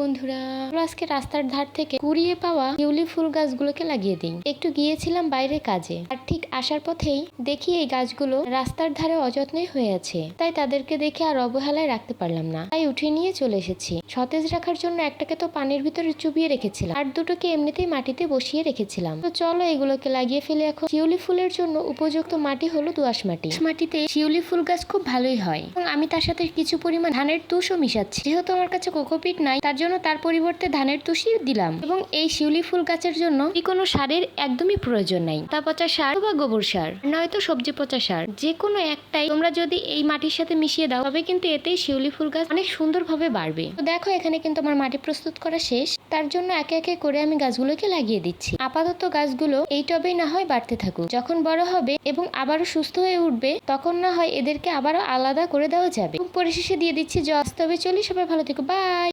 বন্ধুরা আজকে রাস্তার ধার থেকে কুড়িয়ে পাওয়া শিউলি ফুল গাছগুলোকে লাগিয়ে দিই। একটু গিয়েছিলাম বাইরে কাজে, আর ঠিক আসার পথেই দেখি এই গাছগুলো রাস্তার ধারে অযত্নে হয়ে আছে। তাই তাদেরকে দেখে আর অবহেলায় রাখতে পারলাম না। তাই উঠিয়ে নিয়ে চলে এসেছি। সতেজ রাখার জন্য একটাকে তো পানির ভিতরে চুবিয়ে রেখেছিলাম, আর দুটোকে এমনিতেই মাটিতে বসিয়ে রেখেছিলাম। তো চলো এগুলোকে লাগিয়ে ফেলে এখন। শিউলি ফুলের জন্য উপযুক্ত মাটি হলো দোআঁশ মাটি। মাটিতে শিউলি ফুল গাছ খুব ভালোই হয়, এবং আমি তার সাথে কিছু পরিমাণ ধানের তুষও মিশাচ্ছি। যেহেতু আমার কাছে কোকোপিট নাই, তার জন্য তার পরিবর্তে ধানের তুষি দিলাম এবং এই শিউলি ফুল গাছের জন্য কি কোনো সারের একদমই প্রয়োজন নাই? তা পচা সার বা গোবর সার নয়তো সবজি পচা সার, যে কোনো একটাই। তোমরা যদি এই মাটির সাথে মিশিয়ে দাও, তবে কিন্তু এতেই শিউলি ফুল গাছ অনেক সুন্দরভাবে বাড়বে। তো দেখো, এখানে কিন্তু আমার মাটি প্রস্তুত করা শেষ। তার জন্য একে একে করে আমি গাছগুলোকে লাগিয়ে দিচ্ছি। আপাতত গাছগুলো এই টবেই না হয় বাড়তে থাকুক। যখন বড় হবে এবং আবারও সুস্থ হয়ে উঠবে, তখন না হয় এদেরকে আবারও আলাদা করে দেওয়া যাবে। পরিশেষে দিয়ে দিচ্ছি জস তবে চলি সবাই ভালো থেকো। বাই